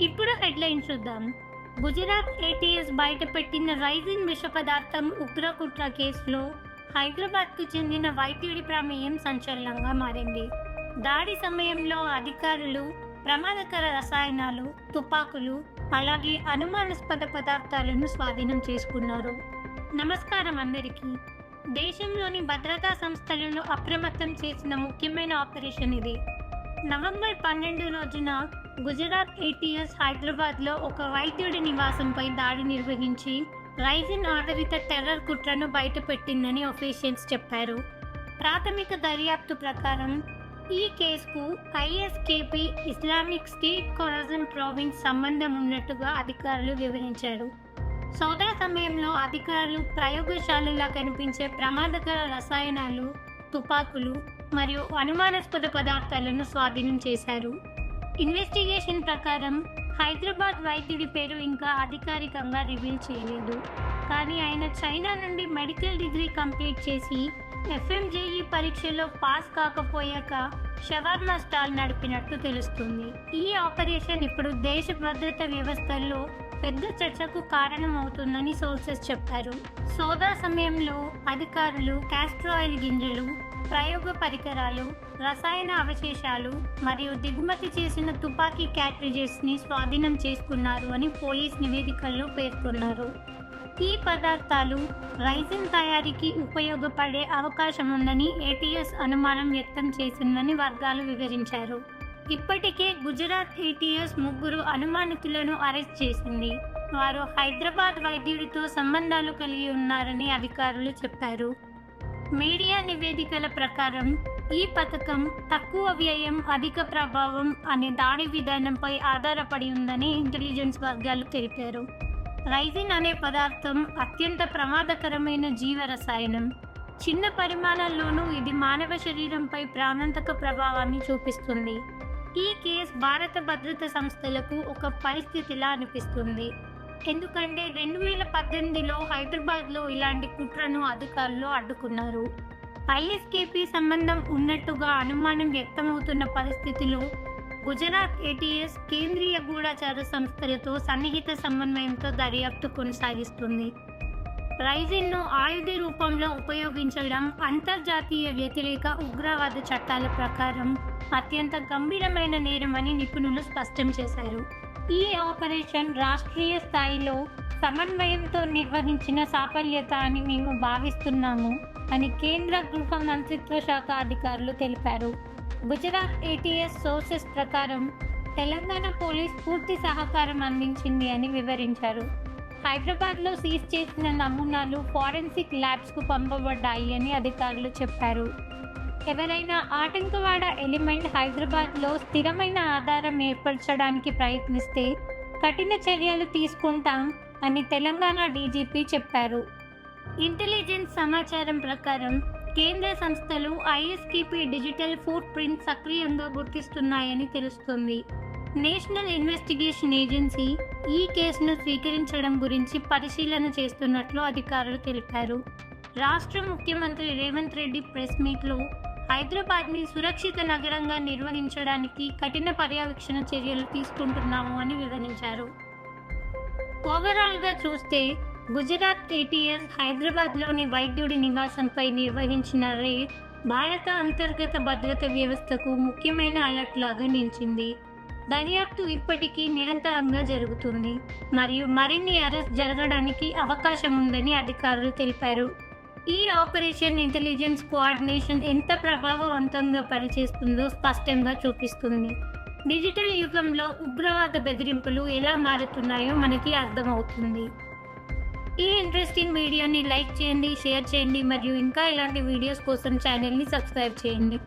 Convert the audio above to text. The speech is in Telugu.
ఇప్పుడు హెడ్లైన్ చూద్దాం. గుజరాత్ ఏటీఎస్ బయటపెట్టిన రైజిన్ విష పదార్థం ఉగ్రకుట్ర కేసులో హైదరాబాద్కు చెందిన వైద్యుడి ప్రమేయం సంచలనంగా మారింది. దాడి సమయంలో అధికారులు ప్రమాదకర రసాయనాలు తుపాకులు అలాగే అనుమానాస్పద పదార్థాలను స్వాధీనం చేసుకున్నారు. నమస్కారం అందరికీ. దేశంలోని భద్రతా సంస్థలను అప్రమత్తం చేసిన ముఖ్యమైన ఆపరేషన్ ఇది. నవంబర్ పన్నెండు రోజున గుజరాత్ ఏటీఎస్ హైదరాబాద్లో ఒక వైద్యుడి నివాసంపై దాడి నిర్వహించి రైజిన్ ఆధారిత టెర్రర్ కుట్రను బయటపెట్టిందని ఒఫీషియల్స్ చెప్పారు. ప్రాథమిక దర్యాప్తు ప్రకారం ఈ కేసుకు ISKP Islamic State Khorasan province సంబంధం ఉన్నట్టుగా అధికారులు వివరించారు. సోదా సమయంలో అధికారులు ప్రయోగశాలలా కనిపించే ప్రమాదకర రసాయనాలు తుపాకులు మరియు అనుమానాస్పద పదార్థాలను స్వాధీనం చేశారు. ఇన్వెస్టిగేషన్ ప్రకారం హైదరాబాద్ వైద్యుడి పేరు ఇంకా అధికారికంగా రివీల్ చేయలేదు. కానీ ఆయన చైనా నుండి మెడికల్ డిగ్రీ కంప్లీట్ చేసి ఎఫ్ఎంజేఈ పరీక్షలో పాస్ కాకపోయాక షవర్మా స్టాల్ నడిపినట్టు తెలుస్తుంది. ఈ ఆపరేషన్ ఇప్పుడు దేశ భద్రత వ్యవస్థల్లో పెద్ద చర్చకు కారణమవుతుందని సోర్సెస్ చెప్పారు. సోదా సమయంలో అధికారులు క్యాస్ట్రో ఆయిల్ గింజలు ప్రయోగ పరికరాలు రసాయన అవశేషాలు మరియు దిగుమతి చేసిన తుపాకీ క్యాట్రిజెస్ని స్వాధీనం చేసుకున్నారు అని పోలీస్ నివేదికల్లో పేర్కొన్నారు. ఈ పదార్థాలు రైజిన్ తయారీకి ఉపయోగపడే అవకాశం ఉందని ఏటీఎస్ అనుమానం వ్యక్తం చేసిందని వర్గాలు వివరించారు. ఇప్పటికే గుజరాత్ ఏటీఎస్ ముగ్గురు అనుమానితులను అరెస్ట్ చేసింది. వారు హైదరాబాద్ వైద్యుడితో సంబంధాలు కలిగి ఉన్నారని అధికారులు చెప్పారు. మీడియా నివేదికల ప్రకారం ఈ పథకం తక్కువ వ్యయం అధిక ప్రభావం అనే దాడి విధానంపై ఆధారపడి ఉందని ఇంటెలిజెన్స్ వర్గాలు తెలిపారు. రైజిన్ అనే పదార్థం అత్యంత ప్రమాదకరమైన జీవ రసాయనం చిన్న పరిమాణాల్లోనూ ఇది మానవ శరీరంపై ప్రాణాంతక ప్రభావాన్ని చూపిస్తుంది. ఈ కేసు భారత భద్రతా సంస్థలకు ఒక పరిస్థితిలా అనిపిస్తుంది. ఎందుకంటే రెండు వేల పద్దెనిమిదిలో హైదరాబాద్లో ఇలాంటి కుట్రను అధికారులు అడ్డుకున్నారు. ఐఎస్కేపీ సంబంధం ఉన్నట్టుగా అనుమానం వ్యక్తమవుతున్న పరిస్థితిలో గుజరాత్ ఏటీఎస్ కేంద్రీయ గూఢచార సంస్థలతో సన్నిహిత సమన్వయంతో దర్యాప్తు కొనసాగిస్తుంది. రైజిన్ను ఆయుధ రూపంలో ఉపయోగించడం అంతర్జాతీయ వ్యతిరేక ఉగ్రవాద చట్టాల ప్రకారం అత్యంత గంభీరమైన నేరమని నిపుణులు స్పష్టం చేశారు. ఈ ఆపరేషన్ రాష్ట్రీయ స్థాయిలో సమన్వయంతో నిర్వహించిన సాఫల్యత అని మేము భావిస్తున్నాము అని కేంద్ర గృహ మంత్రిత్వ శాఖ అధికారులు తెలిపారు. గుజరాత్ ఏటీఎస్ సోర్సెస్ ప్రకారం తెలంగాణ పోలీస్ పూర్తి సహకారం అందించింది అని వివరించారు. హైదరాబాద్లో సీజ్ చేసిన నమూనాలు ఫారెన్సిక్ ల్యాబ్స్కు పంపబడ్డాయి అని అధికారులు చెప్పారు. ఎవరైనా ఆటంకవాడ ఎలిమెంట్ హైదరాబాద్లో స్థిరమైన ఆధారం ఏర్పరచడానికి ప్రయత్నిస్తే కఠిన చర్యలు తీసుకుంటాం అని తెలంగాణ డీజీపీ చెప్పారు. ఇంటెలిజెన్స్ సమాచారం ప్రకారం కేంద్ర సంస్థలు ఐఎస్కిపి డిజిటల్ ఫుట్ ప్రింట్ సక్రియంగా గుర్తిస్తున్నాయని తెలుస్తుంది. నేషనల్ ఇన్వెస్టిగేషన్ ఏజెన్సీ ఈ కేసును స్వీకరించడం గురించి పరిశీలన చేస్తున్నట్లు అధికారులు తెలిపారు. రాష్ట్ర ముఖ్యమంత్రి రేవంత్ రెడ్డి ప్రెస్ మీట్లో హైదరాబాద్ని సురక్షిత నగరంగా నిర్వహించడానికి కఠిన పర్యవేక్షణ చర్యలు తీసుకుంటున్నాము అని వివరించారు. ఓవరాల్గా చూస్తే గుజరాత్ ఏటీఎస్ హైదరాబాద్లోని వైద్యుడి నివాసంపై నిర్వహించిన రేడ్ భారత అంతర్గత భద్రత వ్యవస్థకు ముఖ్యమైన అలర్ట్ లాగా నిలిచింది. దర్యాప్తు ఇప్పటికీ నిరంతరంగా జరుగుతుంది. మరియు మరిన్ని అరెస్ట్ జరగడానికి అవకాశం ఉందని అధికారులు తెలిపారు. ఈ ఆపరేషన్ ఇంటెలిజెన్స్ కోఆర్డినేషన్ ఎంత ప్రభావవంతంగా పనిచేస్తుందో స్పష్టంగా చూపిస్తుంది. డిజిటల్ యుగంలో ఉగ్రవాద బెదిరింపులు ఎలా మారుతున్నాయో మనకి అర్థమవుతుంది. ఈ ఇంట్రెస్టింగ్ వీడియోని లైక్ చేయండి షేర్ చేయండి మరియు ఇంకా ఇలాంటి వీడియోస్ కోసం ఛానల్ని సబ్స్క్రైబ్ చేయండి.